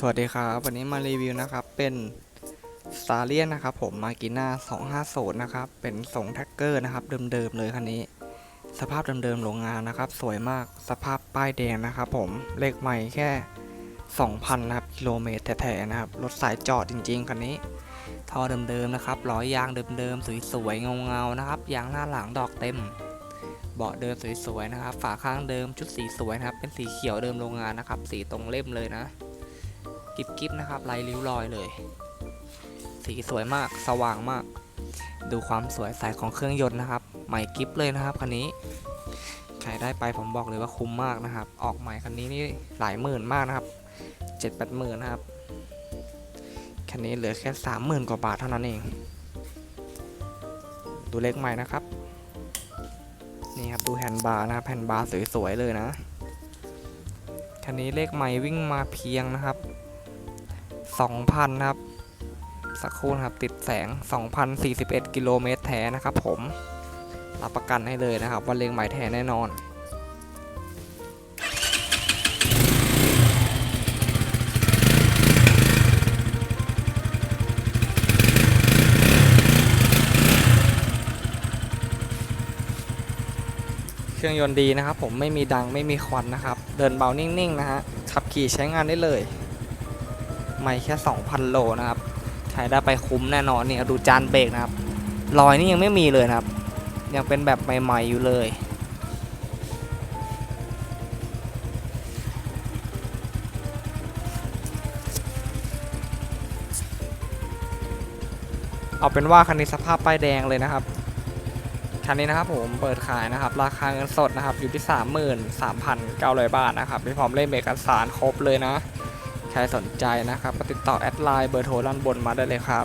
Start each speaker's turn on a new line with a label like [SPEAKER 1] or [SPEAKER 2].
[SPEAKER 1] สวัสดีครับ วันนี้มารีวิวนะครับ เป็น s t a r l i o n นะครับ ผมมากิน่า250นะครับ เป็นส่งแท็กเกอร์นะครับ เดิมๆเลยคันนี้ สภาพเดิมๆโรงงานนะครับ สวยมากสภาพป้ายแดงนะครับผมเลขใหม่แค่ 2,000นะครับกิโลเมตรแท้ๆนะครับรถสายจอดจริงๆคันนี้ท่อเดิมๆนะครับล้อยางเดิมๆสวยๆเงาๆนะครับยางหน้าหลังดอกเต็มเบาะเดิมสวยๆนะครับ ฝาข้างเดิมชุดสีสวยนะครับ เป็นสีเขียวเดิมโรงงานนะครับ สีตรงเล่มเลยนะ กิบกิบนะครับลายริ้วรอยเลย สีสวยมากสว่างมาก ดูความสวยใสของเครื่องยนต์นะครับ ใหม่กิฟเลยนะครับคันนี้ใครได้ไปผมบอกเลยว่าคุ้มมากนะครับ ออกใหม่คันนี้นี่หลายหมื่นมากนะครับเจ็ดแปดหมื่นนะครับคันนี้เหลือแค่สามหมื่นกว่าบาทเท่านั้นเอง ดูเลขใหม่นะครับนี่ครับดูแฮนด์บาร์นะครับแฮนด์บาร์สวยๆเลยนะคันนี้เลขใหม่วิ่งมาเพียงนะครับ 2,000นครับ สักครู่ครับติดแสง 2,041 กิโลเมตรแท้นะครับผมรับประกันให้เลยนะครับว่าเลขใหม่แท้แน่นอนเครื่องยนต์ดีนะครับผมไม่มีดังไม่มีควันนะครับ เดินเบานิ่งๆนะฮะขับขี่ใช้งานได้เลย ไม่แค่ 2,000 โลนะครับใช้ได้ไปคุ้มแน่นอนเนี่ยดูจานเบรกนะครับรอยนี่ยังไม่มีเลยนะครับ ยังเป็นแบบใหม่ๆอยู่เลยเอาเป็นว่าคันนี้สภาพป้ายแดงเลยนะครับ คันนี้นะครับผมเปิดขายนะครับ ราคาเงินสดนะครับอยู่ที่ 33,900 บาทนะครับมีพร้อมเล่มเอกสารครบเลยนะ ใครสนใจนะครับก็ติดต่อแอดไลน์เบอร์โทรด้านบนมาได้เลยครับ